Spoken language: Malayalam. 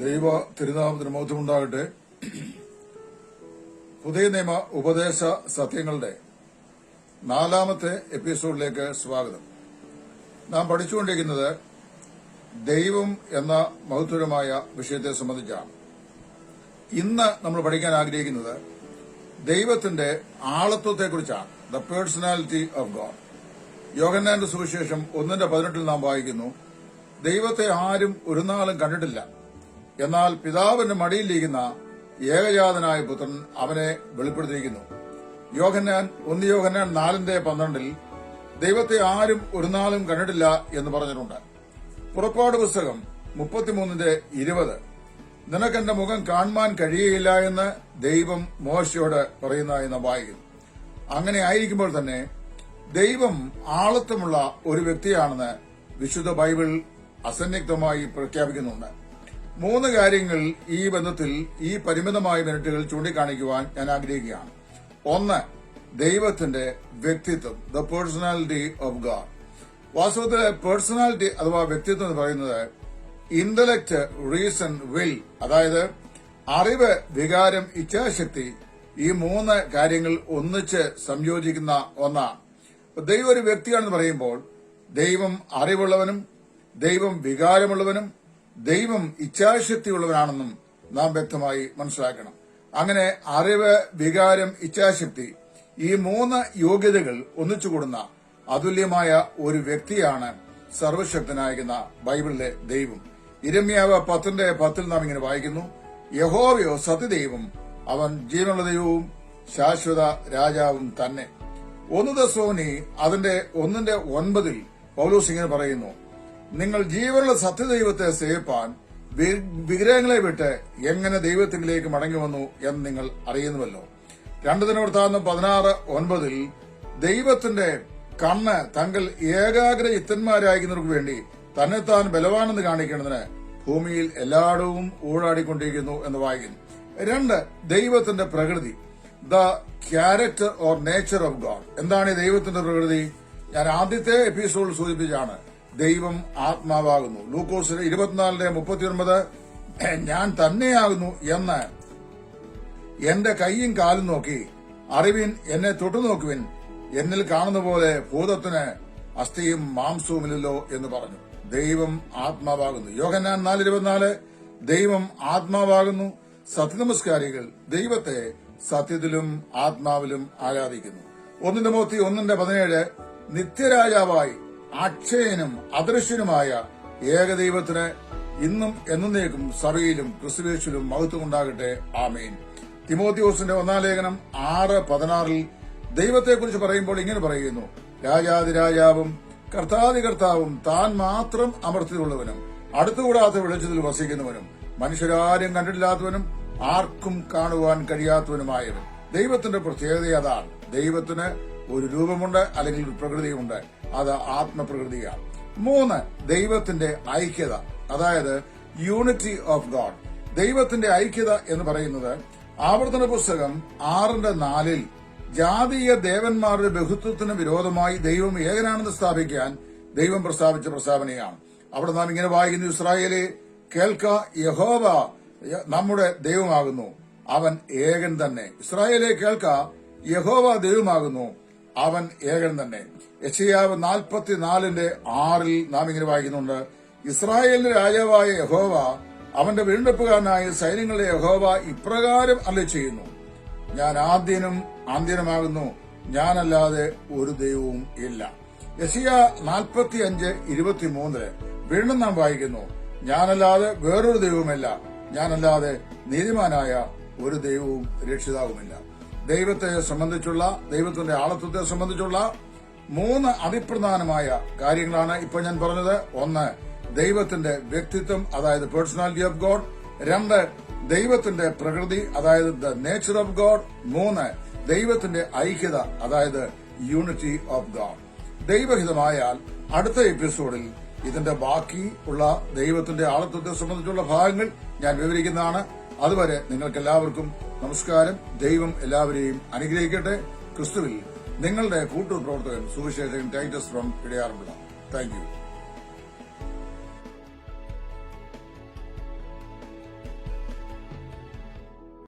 ദൈവ തിരുനാമത്തിന് മൗത്യമുണ്ടാകട്ടെ പുതിയ നിയമ ഉപദേശ സത്യങ്ങളുടെ നാലാമത്തെ എപ്പിസോഡിലേക്ക് സ്വാഗതം. നാം പഠിച്ചുകൊണ്ടിരിക്കുന്നത് ദൈവം എന്ന മഹത്വരമായ വിഷയത്തെ സംബന്ധിച്ചാണ്. ഇന്ന് നമ്മൾ പഠിക്കാൻ ആഗ്രഹിക്കുന്നത് ദൈവത്തിന്റെ ആളത്വത്തെക്കുറിച്ചാണ്. ദ പേഴ്സണാലിറ്റി ഓഫ് ഗോഡ് യോഗന്നാന്റെ സുവിശേഷം ഒന്നിന്റെ പതിനെട്ടിൽ നാം വായിക്കുന്നു ദൈവത്തെ ആരും ഒരു നാളും കണ്ടിട്ടില്ല. എന്നാൽ പിതാവിന്റെ മടിയിലിരിക്കുന്ന ഏകജാതനായ പുത്രൻ അവനെ വെളിപ്പെടുത്തിയിരിക്കുന്നു. യോഹന്നാൻ ഒന്ന് യോഹന്നാൻ നാലിന്റെ പന്ത്രണ്ടിൽ ദൈവത്തെ ആരും ഒരു നാളും കണ്ടിട്ടില്ല എന്ന് പറഞ്ഞിട്ടുണ്ട്. പുറപ്പാട് പുസ്തകം മുപ്പത്തിമൂന്നിന്റെ ഇരുപത്. നിനക്കെന്റെ മുഖം കാണുവാൻ കഴിയുകയില്ല എന്ന് ദൈവം മോശയോട് പറയുന്നതായി നാം വായിക്കുന്നു അങ്ങനെ ആയിരിക്കുമ്പോൾ തന്നെ ദൈവം ആളത്വമുള്ള ഒരു വ്യക്തിയാണെന്ന് വിശുദ്ധ ബൈബിൾ അസന്നിഗ്ധമായി പ്രഖ്യാപിക്കുന്നുണ്ട്. മൂന്ന് കാര്യങ്ങൾ ഈ ബന്ധത്തിൽ ഈ പരിമിതമായ മിനിറ്റുകൾ ചൂണ്ടിക്കാണിക്കുവാൻ ഞാൻ ആഗ്രഹിക്കുകയാണ്. ഒന്ന് ദൈവത്തിന്റെ വ്യക്തിത്വം ദ പേഴ്സണാലിറ്റി ഓഫ് ഗാഡ് വാസ്തവത്തിൽ പേഴ്സണാലിറ്റി അഥവാ വ്യക്തിത്വം എന്ന് പറയുന്നത് ഇന്റലക്ട് റീസൺ വിൽ അതായത് അറിവ് വികാരം ഇച്ഛാശക്തി ഈ മൂന്ന് കാര്യങ്ങൾ ഒന്നിച്ച് സംയോജിക്കുന്ന ഒന്നാണ്. ദൈവം ഒരു വ്യക്തിയാണെന്ന് പറയുമ്പോൾ ദൈവം അറിവുള്ളവനും ദൈവം വികാരമുള്ളവനും ദൈവം ഇച്ഛാശക്തിയുള്ളവരാണെന്നും നാം വ്യക്തമായി മനസ്സിലാക്കണം. അങ്ങനെ അറിവ് വികാരം ഇച്ഛാശക്തി ഈ മൂന്ന് യോഗ്യതകൾ ഒന്നിച്ചുകൂടുന്ന അതുല്യമായ ഒരു വ്യക്തിയാണ് സർവശക്തനായിരിക്കുന്ന ബൈബിളിലെ ദൈവം. ഇരമ്യാവ് പത്തിന്റെ പത്തിൽ നാം ഇങ്ങനെ വായിക്കുന്നു യഹോവയോ സത്യദൈവം അവൻ ജീവനുള്ള ദൈവവും ശാശ്വത രാജാവും തന്നെ. ഒന്ന് ദസോനി അതിന്റെ ഒന്നിന്റെ ഒൻപതിൽ പൗലോസ് ഇങ്ങനെ പറയുന്നു നിങ്ങൾ ജീവനുള്ള സത്യദൈവത്തെ സേവിപ്പാൻ വിഗ്രഹങ്ങളെ വിട്ട് എങ്ങനെ ദൈവത്തിലേക്ക് മടങ്ങി വന്നു എന്ന് നിങ്ങൾ അറിയുന്നുവല്ലോ. രണ്ടു ദിനവൃത്താന്തം പതിനാറ് ഒൻപതിൽ ദൈവത്തിന്റെ കണ്ണ് തങ്ങൾ ഏകാഗ്ര ഇത്തന്മാരായിരിക്കുന്നവർക്ക് വേണ്ടി തന്നെത്താൻ ബലവാനെന്ന് കാണിക്കേണ്ടതിന് ഭൂമിയിൽ എല്ലായിടവും ഊഴാടിക്കൊണ്ടിരിക്കുന്നു എന്ന് വായിക്കുന്നു. രണ്ട് ദൈവത്തിന്റെ പ്രകൃതി. The character or nature of God. എന്താണ് ഈ ദൈവത്തിന്റെ പ്രകൃതി? ഞാൻ ആദ്യത്തെ എപ്പിസോഡ് സൂചിപ്പിച്ചാണ് ദൈവം ആത്മാവാകുന്നു. ലൂക്കോസ് ഇരുപത്തിനാലിന്റെ മുപ്പത്തിയൊൻപത് ഞാൻ തന്നെയാകുന്നു എന്ന് എന്റെ കൈയും കാലും നോക്കി അറിവിൻ എന്നെ തൊട്ടുനോക്കുവിൻ എന്നിൽ കാണുന്ന പോലെ ഭൂതത്തിന് അസ്ഥിയും മാംസവുമില്ലല്ലോ എന്ന് പറഞ്ഞു. ദൈവം ആത്മാവാകുന്നു. യോഹന്നാൻ നാല് ഇരുപത്തിനാല് ദൈവം ആത്മാവാകുന്നു. സത്യനമസ്കാരികൾ ദൈവത്തെ സത്യത്തിലും ആത്മാവിലും ആരാധിക്കുന്നു. ഒന്നിന്റെ മൂത്തി ഒന്നിന്റെ പതിനേഴ് നിത്യരാജാവായി അക്ഷയനും അദൃശ്യനുമായ ഏകദൈവത്തിന് ഇന്നും എന്നേക്കും സഭയിലും ക്രിസ്തുവേശിലും മഹത്വം ഉണ്ടാകട്ടെ ആമേൻ. തിമോത്തിയോസിന്റെ ഒന്നാം ലേഖനം ആറ് പതിനാറിൽ ദൈവത്തെക്കുറിച്ച് പറയുമ്പോൾ ഇങ്ങനെ പറയുന്നു. രാജാതിരാജാവും കർത്താതി കർത്താവും താൻ മാത്രം അമർത്തിയുള്ളവനും അടുത്തുകൂടാത്ത വിളിച്ചതിൽ വസിക്കുന്നവനും മനുഷ്യരാരും കണ്ടിട്ടില്ലാത്തവനും ആർക്കും കാണുവാൻ കഴിയാത്തവനുമായവൻ. ദൈവത്തിന്റെ പ്രത്യേകത അതാണ്. ദൈവത്തിന് ഒരു രൂപമുണ്ട് അല്ലെങ്കിൽ ഒരു പ്രകൃതിയുണ്ട് അത് ആത്മപ്രകൃതിയാണ്. മൂന്ന് ദൈവത്തിന്റെ ഐക്യത. അതായത് യൂണിറ്റി ഓഫ് ഗോഡ് ദൈവത്തിന്റെ ഐക്യത എന്ന് പറയുന്നത് ആവർത്തന പുസ്തകം ആറിന്റെ നാലിൽ ജാതീയ ദേവന്മാരുടെ ബഹുത്വത്തിന് വിരോധമായി ദൈവം ഏകനാണെന്ന് സ്ഥാപിക്കാൻ ദൈവം പ്രസ്താവിച്ച പ്രസ്താവനയാണ്. അവിടെ നാം ഇങ്ങനെ വായിക്കുന്നു ഇസ്രായേലെ കേൾക്ക യഹോവ നമ്മുടെ ദൈവമാകുന്നു. അവൻ ഏകൻ തന്നെ. ഇസ്രായേലെ കേൾക്ക യഹോവ ദൈവമാകുന്നു. അവൻ ഏകൻ തന്നെ. യശയാവ് നാൽപ്പത്തിനാലിന്റെ ആറിൽ നാം ഇങ്ങനെ വായിക്കുന്നുണ്ട് ഇസ്രായേലിന്റെ രാജാവായ യഹോവ അവന്റെ വീണ്ടെടുപ്പുകാരനായ സൈന്യങ്ങളുടെ യഹോവ ഇപ്രകാരം അല്ല ചെയ്യുന്നു. ഞാൻ ആദ്യനും ആദ്യനുമാകുന്നു ഞാനല്ലാതെ ഒരു ദൈവവും ഇല്ല. യശിയ നാൽപ്പത്തി അഞ്ച് ഇരുപത്തിമൂന്നിൽ വീണ്ടും നാം വായിക്കുന്നു ഞാനല്ലാതെ വേറൊരു ദൈവവുമില്ല. ഞാനല്ലാതെ നീതിമാനായ ഒരു ദൈവവും രക്ഷിതാവുമില്ല. ദൈവത്തെ സംബന്ധിച്ചുള്ള ദൈവത്തിന്റെ ആളത്വത്തെ സംബന്ധിച്ചുള്ള മൂന്ന് അതിപ്രധാനമായ കാര്യങ്ങളാണ് ഇപ്പൊ ഞാൻ പറഞ്ഞത്. ഒന്ന് ദൈവത്തിന്റെ വ്യക്തിത്വം അതായത് പേഴ്സണാലിറ്റി ഓഫ് ഗോഡ് രണ്ട് ദൈവത്തിന്റെ പ്രകൃതി അതായത് ദ നേച്ചർ ഓഫ് ഗോഡ് മൂന്ന് ദൈവത്തിന്റെ ഐക്യത അതായത് യൂണിറ്റി ഓഫ് ഗോഡ് ദൈവഹിതമായാൽ അടുത്ത എപ്പിസോഡിൽ ഇതിന്റെ ബാക്കി ഉള്ള ദൈവത്തിന്റെ ആളത്വത്തെ സംബന്ധിച്ചുള്ള ഭാഗങ്ങൾ ഞാൻ വിവരിക്കുന്നതാണ്. അതുവരെ നിങ്ങൾക്ക് എല്ലാവർക്കും നമസ്കാരം. ദൈവം എല്ലാവരെയും അനുഗ്രഹിക്കട്ടെ. ക്രിസ്തുവിൽ നിങ്ങളുടെ കൂട്ടുപ്രവർത്തകൻ സുവിശേഷകൻ ടൈറ്റസ് ഫ്രം ഇടയാറുമുള്ള താങ്ക്